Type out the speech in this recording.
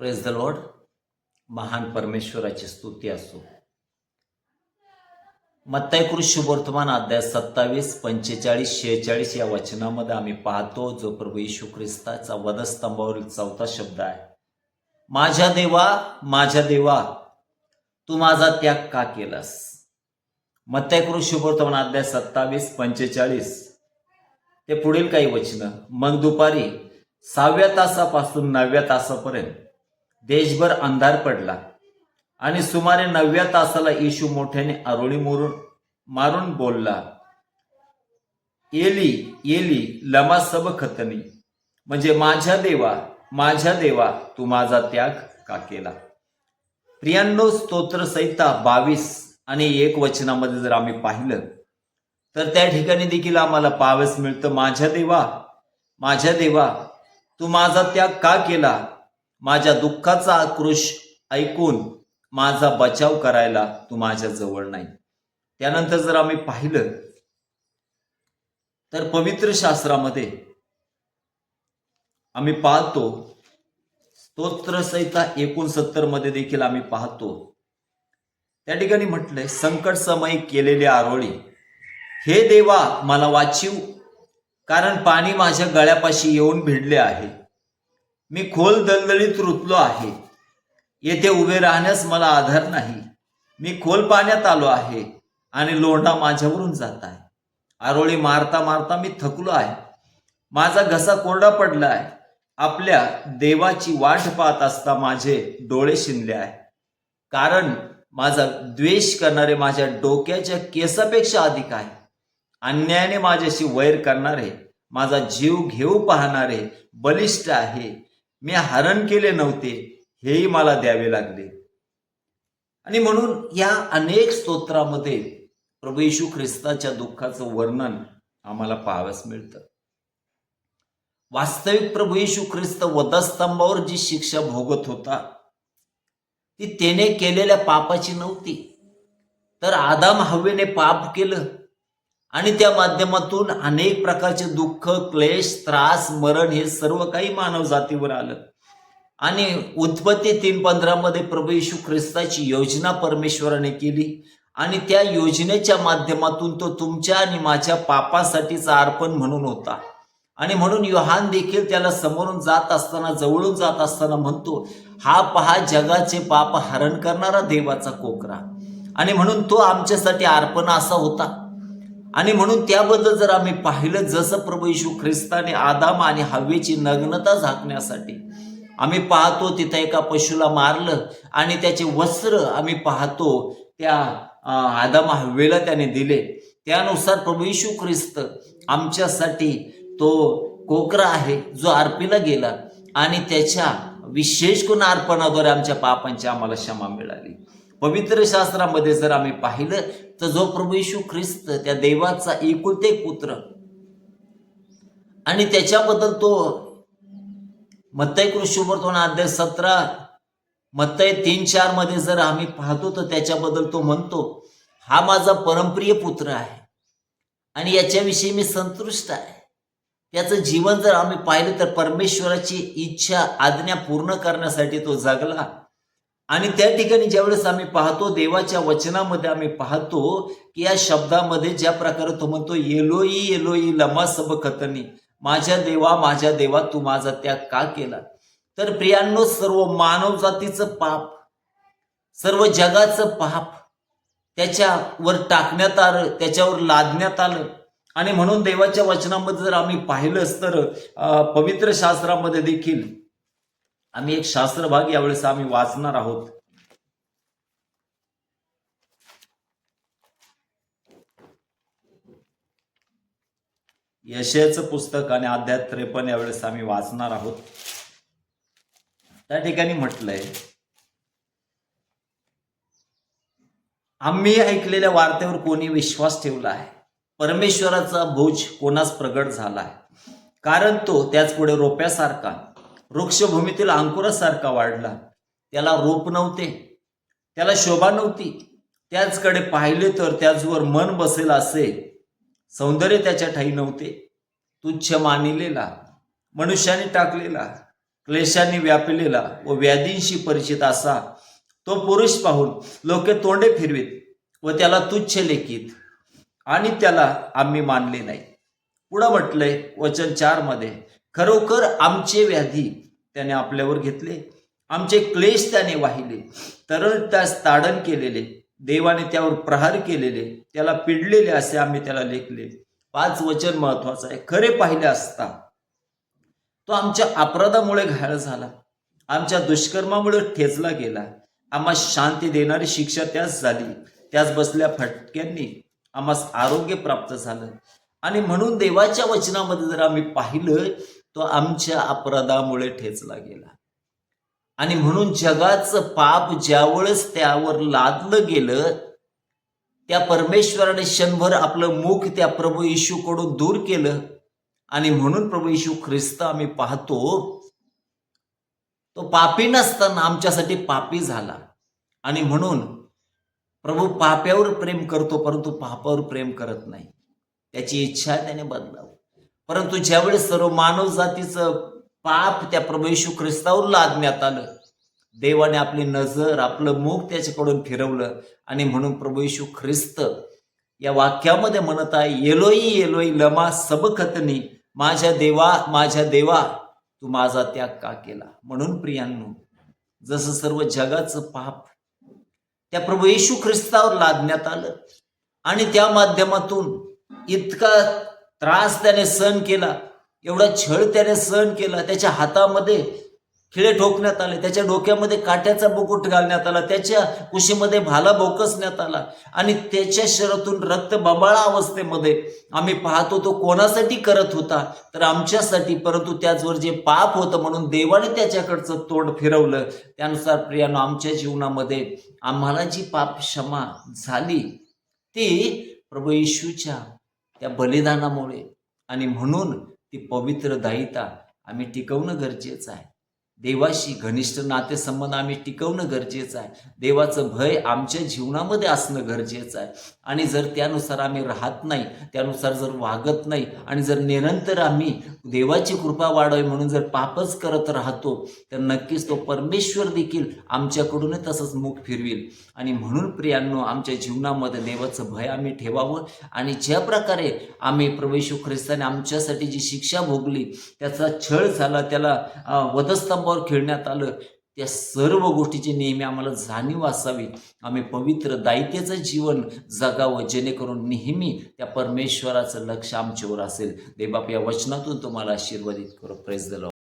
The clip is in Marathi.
प्रेस द लॉर्ड महान परमेश्वराची स्तुती असो. मत्तायकृत शुभवर्तमान अध्याय सत्तावीस पंचेचाळीस शेहेचाळीस या वचनामध्ये आम्ही पाहतो जो प्रभू येशू ख्रिस्ताचा वधस्तंभावरील चौथा शब्द आहे. माझ्या देवा माझ्या देवा तू माझा त्याग का केलास? मत्तायकृत शुभवर्तमान अध्याय सत्तावीस पंचेचाळीस. ते पुढील काही वचनं. मग दुपारी सहाव्या तासापासून नवव्या तासापर्यंत देशभर अंधार पडला आणि सुमारे नवव्या तासाला येशू मोठ्याने आरोळी मोरून मारून बोलला एली येली लमा सब खतनी. म्हणजे माझ्या देवा माझ्या देवा तू माझा त्याग का केला? प्रियांनो स्तोत्र संहिता बावीस आणि एक वचनामध्ये जर आम्ही पाहिलं तर त्या ठिकाणी देखील आम्हाला पाहावयास मिळतं माझ्या देवा माझ्या देवा तू माझा त्याग का केला? माझ्या दुःखाचा आक्रोश ऐकून माझा बचाव करायला तू माझ्या जवळ नाही. त्यानंतर जर आम्ही पाहिलं तर पवित्र शास्त्रामध्ये आम्ही पाहतो स्तोत्रसहिता एकोणसत्तरमध्ये देखील आम्ही पाहतो. त्या ठिकाणी म्हटलंय संकट समय केलेले आरोळी हे देवा मला वाचिव कारण पाणी माझ्या गळ्यापाशी येऊन भिडले आहे. मी खोल दलदलीत रुतलो आहे. येथे उभे राहण्यास मला आधार नाही. मी खोल पाण्यात आलो आहे आणि लोंढा माझ्यावरून जात आहे. आरोळी मारता मारता मी थकलो आहे. माझा घसा कोरडा पडला आहे. आपल्या देवाची वाट पाहत असता माझे डोळे शिनले आहे. कारण माझा द्वेष करणारे माझ्या डोक्याच्या केसापेक्षा अधिक आहे. अन्यायाने माझ्याशी वैर करणारे माझा जीव घेऊ पाहणारे बलिष्ठ आहे. मी हरण केले नव्हते हेही मला द्यावे लागले. आणि म्हणून या अनेक स्तोत्रामध्ये प्रभू येशू ख्रिस्ताच्या दुःखाचं वर्णन आम्हाला पाहावयास मिळतं. वास्तविक प्रभू येशू ख्रिस्त वधस्तंभावर जी शिक्षा भोगत होता ती त्याने केलेल्या पापाची नव्हती. तर आदाम हवेने पाप केलं आणि त्या माध्यमातून अनेक प्रकारचे दुःख क्लेश त्रास मरण हे सर्व काही मानव जातीवर आलं. आणि उत्पत्ती तीन पंधरामध्ये प्रभू येशू ख्रिस्ताची योजना परमेश्वराने केली. आणि त्या योजनेच्या माध्यमातून तो तुमच्या आणि माझ्या पापासाठीचा अर्पण म्हणून होता. आणि म्हणून योहान देखील त्याला समोरून जात असताना जवळून जात असताना म्हणतो हा पहा जगाचे पाप हरण करणारा देवाचा कोकरा. आणि म्हणून तो आमच्यासाठी अर्पण असा होता. आणि म्हणून त्याबद्दल जर आम्ही पाहिलं जसं प्रभू येशू ख्रिस्ताने आदाम आणि हवेची नग्नता झाकण्यासाठी आम्ही पाहतो तिथं एका पशुला मारलं आणि त्याचे वस्त्र आम्ही पाहतो त्या आदाम हवेला त्याने दिले. त्यानुसार प्रभू येशू ख्रिस्त आमच्यासाठी तो कोकरा आहे जो आरपीला गेला आणि त्याच्या विशेष गुण अर्पणाद्वारे आमच्या पापांची आम्हाला क्षमा मिळाली. पवित्र शास्त्रामध्ये जर आम्ही पाहिलं तर जो प्रभू येशू ख्रिस्त त्या देवाचा एकुलते पुत्र. आणि त्याच्याबद्दल तो मत्तय कृष्णवर्तमान अध्याय सतरा मत्तय तीन चारमध्ये जर आम्ही पाहतो तर त्याच्याबद्दल तो म्हणतो हा माझा परमप्रिय पुत्र आहे. आणि याच्याविषयी मी संतुष्ट आहे. त्याचं जीवन जर आम्ही पाहिलं तर परमेश्वराची इच्छा आज्ञा पूर्ण करण्यासाठी तो जगला. आणि त्या ठिकाणी ज्यावेळेस आम्ही पाहतो देवाच्या वचनामध्ये आम्ही पाहतो की या शब्दामध्ये ज्या प्रकारे तो म्हणतो येलोई येलोई लमा सबखतनी माझ्या देवा माझ्या देवा तू माझा त्याग का केला? तर प्रियांनो सर्व मानव जातीचं पाप सर्व जगाचं पाप त्याच्यावर टाकण्यात आलं त्याच्यावर लादण्यात आलं. आणि म्हणून देवाच्या वचनामध्ये जर आम्ही पाहिलंच तर पवित्र शास्त्रामध्ये देखील आम्ही एक शास्त्रभाग यावेळेस आम्ही वाचणार आहोत. यशयाचं पुस्तक आणि अध्याय त्रेपन्न यावेळेस आम्ही वाचणार आहोत. त्या ठिकाणी म्हटलंय आम्ही ऐकलेल्या वार्तेवर कोणी विश्वास ठेवला आहे? परमेश्वराचा भोज कोणास प्रगट झाला आहे? कारण तो त्याच पुढे रोप्यासारखा वृक्षभूमीतील अंकुरासारखा वाढला. त्याला रूप नव्हते. त्याला शोभा नव्हती. त्याचकडे पाहिले तर त्याचवर मन बसेल असे सौंदर्य त्याच्या ठाई नव्हते. तुच्छ मानिलेला मनुष्याने टाकलेला क्लेशांनी व्यापलेला व व्याधींशी परिचित असा तो पुरुष पाहून लोके तोंडे फिरवीत व त्याला तुच्छ लेखीत आणि त्याला आम्ही मानले नाही. पुढं म्हटलंय वचन चारमध्ये खरोखर आमचे व्याधी त्याने आपल्यावर घेतले आमचे क्लेश त्याने वाहिले तरळ त्यास ताडण केलेले देवाने त्यावर प्रहार केलेले त्याला पिडलेले असे आम्ही त्याला लेखले. पाच वचन महत्वाचं आहे. खरे पाहिले असता तो आमच्या अपराधामुळे घायल झाला. आमच्या दुष्कर्मामुळे ठेचला गेला. आम्हा शांती देणारी शिक्षा त्यास झाली. त्याच बसल्या फटक्यांनी आम्हास आरोग्य प्राप्त झालं. आणि म्हणून देवाच्या वचनामध्ये जर आम्ही पाहिलं तो आमच्या अपराधामुळे ठेचला गेला. आणि म्हणून जगाचं पाप ज्यावेळेस त्यावर लादलं गेलं त्या परमेश्वराने क्षणभर आपलं मुख त्या प्रभू येशूकडून दूर केलं. आणि म्हणून प्रभू येशू ख्रिस्त आम्ही पाहतो तो पापी नसताना आमच्यासाठी पापी झाला. आणि म्हणून प्रभू पाप्यावर प्रेम करतो परंतु पापावर प्रेम करत नाही. त्याची इच्छा त्याने बदलावं. परंतु ज्यावेळेस सर्व मानव जातीचं पाप त्या प्रभू येशू ख्रिस्तावर लादण्यात आलं देवाने आपली नजर आपलं मुख त्याच्याकडून फिरवलं आणि म्हणून प्रभू येशू ख्रिस्त या वाक्यामध्ये म्हणत आहे येलोई येलोई लमा सबखतनी माझ्या देवा माझ्या देवा तू माझा त्याग का केला? म्हणून प्रियांनो जसं सर्व जगाचं पाप त्या प्रभू येशू ख्रिस्तावर लादण्यात आलं आणि त्या माध्यमातून इतका त्रास त्याने सहन केला. एवढा छळ त्याने सहन केला. त्याच्या हातामध्ये खिळे ठोकण्यात आले. त्याच्या डोक्यामध्ये काट्याचा बुकुट घालण्यात आला. त्याच्या कुशीमध्ये भाला बोकसण्यात आला. आणि त्याच्या शरीरातून रक्त बबाळा अवस्थेमध्ये आम्ही पाहतो तो कोणासाठी करत होता? तर आमच्यासाठी. परंतु त्याचवर जे पाप होतं म्हणून देवाने त्याच्याकडचं तोंड फिरवलं. त्यानुसार प्रियानो आमच्या जीवनामध्ये आम्हाला जी पाप क्षमा झाली ती प्रभू येशूच्या त्या बलिदानामुळे. आणि म्हणून ती पवित्र दायिता आम्ही टिकवणं गरजेचं आहे. देवाशी घनिष्ठ नातेसंबंध आम्ही टिकवणं गरजेचं आहे. देवाचं भय आमच्या जीवनामध्ये असणं गरजेचं आहे. आणि जर त्यानुसार आम्ही राहत नाही त्यानुसार जर वागत नाही आणि जर निरंतर आम्ही देवाची कृपा वाढावी म्हणून जर पापच करत राहतो तर नक्कीच तो परमेश्वर देखील आमच्याकडूनच तसंच मुख फिरविल. आणि म्हणून प्रियांनो आमच्या जीवनामध्ये देवाचं भय आम्ही ठेवावं. आणि ज्या प्रकारे आम्ही प्रवेशू ख्रिस्ताने आमच्यासाठी जी शिक्षा भोगली त्याचा छळ झाला त्याला वधस्तंभ वधस्तंभावर खेळण्यात आलं त्या सर्व गोष्टीची नेहमी आम्हाला जाणीव असावी. आम्ही पवित्र दायित्याचं जीवन जगावं जेणेकरून नेहमी त्या परमेश्वराचं लक्ष आमच्यावर असेल. देवबाप या वचनातून तुम्हाला आशीर्वादित करू. प्रेस दिलं